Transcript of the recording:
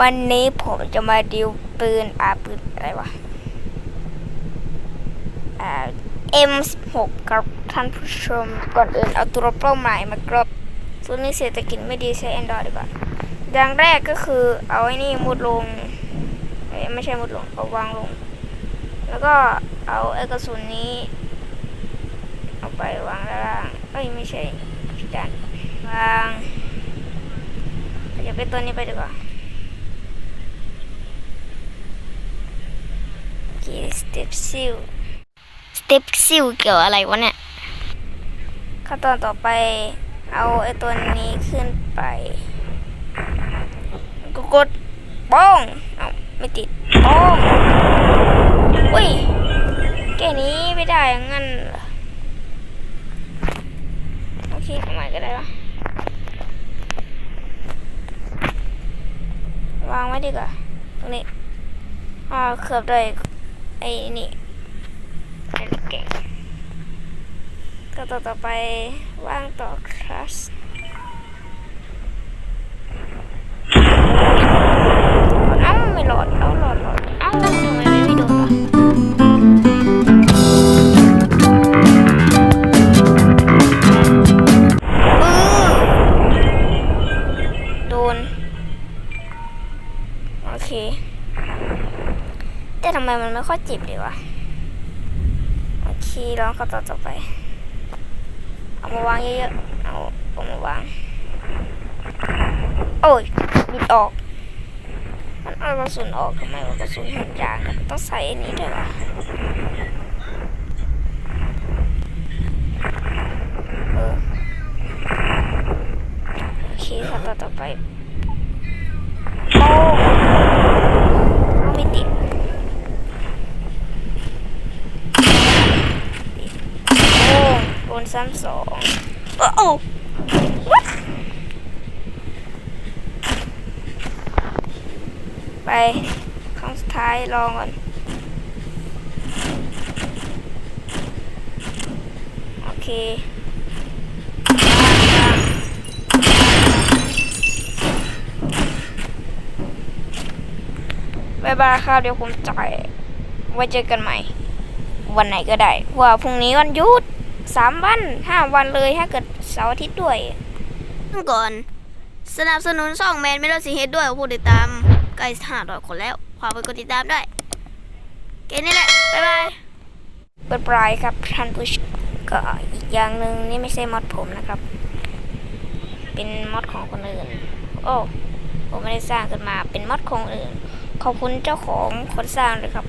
วันนี้ผมจะมาดิวปืนอาปืนอะไรวะอ่า M16 กับท่านผู้ชม ก่อนอื่นเอาตัวเป้าหมายมากรบส่วนนี้เศรษฐกิจไม่ดีใช้ Android ดีกว่าอย่างแรกก็คือเอาไอ้นี่มุดลง ไม่ใช่มุดลง เอาวางลง แล้วก็เอาไอ้กระสุนนี้ เอาไปวางด้านล่างเอ้ยไม่ใช่ผิดด้านวางอย่าไปตัวนี้ไปดีกว่า กี่สเต็ปซิลสเต็ปซิลเกี่ยวอะไรวะเนี่ย ขั้นตอนต่อไปเอาไอ้ตัวนี้ขึ้นไปก็กดป้องเอาไม่ติดป้องอุ้ยแค่นี้ไม่ได้งั้นเหรอโอเคทำไมก็ได้วะวางไว้ดีกว่าตรงนี้อ่าเขือบเลย ไอ้นี่ไอ้นี่เก่งก็ต่อต่อไปว่างต่อคลาสเอ้าไม่หลอดเอ้าโหลอดหลอดเอ้าทำไมไม่โดนวะอือโดน โอเค แต่ทำไมมันไม่ค่อยจ็บเลยวะโอเคลองขั้นตอนต่อไป เอามาวางเยอะๆเอาเอามาวาง โอ้ยหลุดออก มันเอากระสุนออกทำไมวะกระสุนหุ่นยางอะต้องใส่อันนี้ด้วยวะเออโอเคขั้นตอต่อไปโอ้เอาไม่ติด โอ้โด นซ้ำสองโอ้โอ้ไปครั้งสุดท้ายลองก่อน โอเคบายบายครับเดี๋ยวผมจ่ายไว้เจอกันใหม่ วันไหนก็ได้ว่าพรุ่งนี้วันหยุด สามวันห้าวันเลยถ้าเกิดเสาร์อาทิตย์ด้วยก่อน สนับสนุนช่องแมนไม่ต้องสิเฮดด้วยผู้ติดตามใกล้ห้าร้อยคนแล้วฝากไปกดติดตามด้วยแค่นี้แหละ บ๊ายบายเปิดปลายครับท่านผู้ชมก็อีกอย่างหนึ่งนี่ไม่ใช่มอดผมนะครับ เป็นมอดของคนอื่น โอ้ผมไม่ได้สร้างขึ้นมาเป็นมอดของคนอื่น ขอบคุณเจ้าของคนสร้างเลยครับ